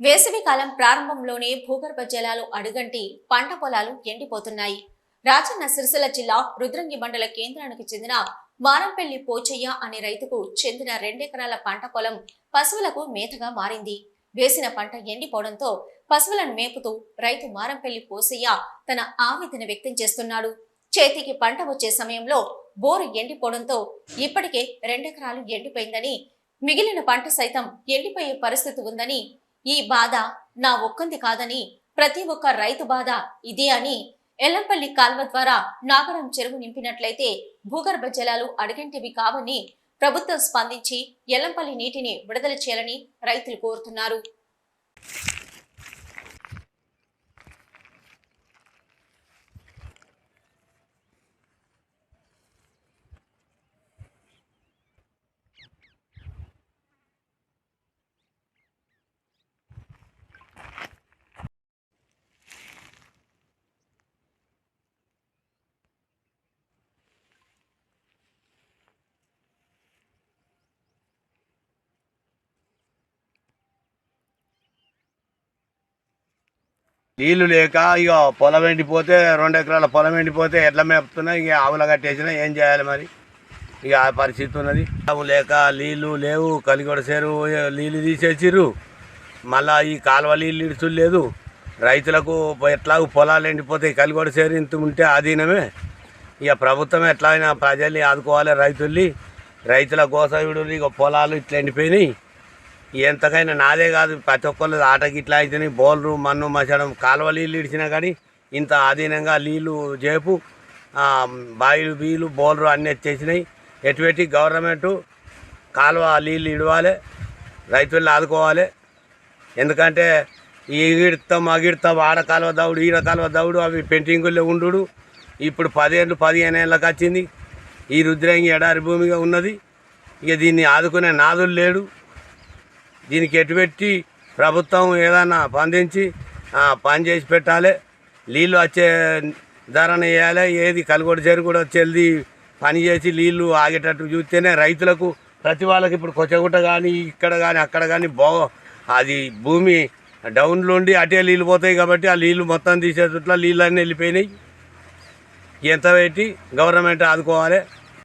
వేసవి కాలం ప్రారంభంలోనే భూగర్భ జలాలు అడుగంటి పంట పొలాలు ఎండిపోతున్నాయి. రాజన్న సిరిసిల్ల జిల్లా రుద్రంగి మండల కేంద్రానికి చెందిన మారంపల్లి పోచయ్య అనే రైతుకు చెందిన రెండెకరాల పంట పొలం పశువులకు మేతగా మారింది. వేసిన పంట ఎండిపోవడంతో పశువులను మేపుతూ రైతు మారంపల్లి పోసయ్య తన ఆవేదన వ్యక్తం చేస్తున్నాడు. చేతికి పంట వచ్చే సమయంలో బోరు ఎండిపోవడంతో ఇప్పటికే రెండెకరాలు ఎండిపోయిందని మిగిలిన పంట సైతం ఎండిపోయే పరిస్థితి ఉందని ఈ బాధ నా ఒక్కంది కాదని ప్రతి ఒక్క రైతు బాధ ఇదే అని ఎల్లంపల్లి కాల్వ ద్వారా నాగరం చెరువు నింపినట్లయితే భూగర్భ జలాలు అడిగంటివి కావని ప్రభుత్వం స్పందించి ఎల్లంపల్లి నీటిని విడుదల చేయాలని రైతులు కోరుతున్నారు. నీళ్ళు లేక ఇక పొలం ఎండిపోతే రెండు ఎకరాల పొలం ఎండిపోతే ఎట్లా మేపుతున్నా ఇక ఆవుల కట్టేసినా ఏం చేయాలి మరి? ఇక ఆ పరిస్థితి ఉన్నది. లేక నీళ్ళు లేవు కలిగొడ సేరు నీళ్ళు తీసేసిర్రు. మళ్ళా ఈ కాలువ నీళ్ళు ఇడుచులు లేదు రైతులకు ఎట్లాగో పొలాలు ఎండిపోతాయి కలిగొడ సేరు ఇంత ఉంటే ఆధీనమే. ఇక ప్రభుత్వం ఎట్లా అయినా ప్రజల్ని ఆదుకోవాలి రైతుల్ని. రైతుల గోసవిడు ఇక పొలాలు ఇట్లా ఎండిపోయినాయి. ఎంతకైనా నాదే కాదు ప్రతి ఒక్కళ్ళు ఆట గిట్లా అయితేనే బౌలరు మన్ను మసడం కాలువ నీళ్ళు ఇడిచినా కానీ ఇంత ఆధీనంగా నీళ్ళు చేపు బాయిలు బీలు బౌలరు అన్నీ వచ్చేసినాయి ఎటువంటి గవర్నమెంట్ కాలువ నీళ్ళు ఇడవాలి రైతుల్ని ఆదుకోవాలి. ఎందుకంటే ఈ అగిడతాం ఆడ కాలువ దౌడు ఈడ కాలువ దౌడు అవి పెయింటింగుల్లో ఉండు ఇప్పుడు పదేళ్ళు పదిహేను ఏళ్ళకి వచ్చింది. ఈ రుద్రంగి ఎడారి భూమిగా ఉన్నది. ఇక దీన్ని ఆదుకునే నాదులు లేడు. దీనికి ఎటుపెట్టి ప్రభుత్వం ఏదన్నా స్పందించి పని చేసి పెట్టాలి. నీళ్ళు వచ్చే ధరను వేయాలి. ఏది కలుగొడు చెరు కూడా పని చేసి నీళ్ళు ఆగేటట్టు చూస్తేనే రైతులకు ప్రతి వాళ్ళకి ఇప్పుడు కొచ్చగుట్ట కానీ ఇక్కడ కానీ అక్కడ కానీ బో అది భూమి డౌన్లో ఉండి అటే నీళ్ళు పోతాయి కాబట్టి ఆ నీళ్ళు మొత్తం తీసేటట్ల నీళ్ళు అన్నీ వెళ్ళిపోయినాయి. ఎంత పెట్టి గవర్నమెంట్ ఆదుకోవాలి.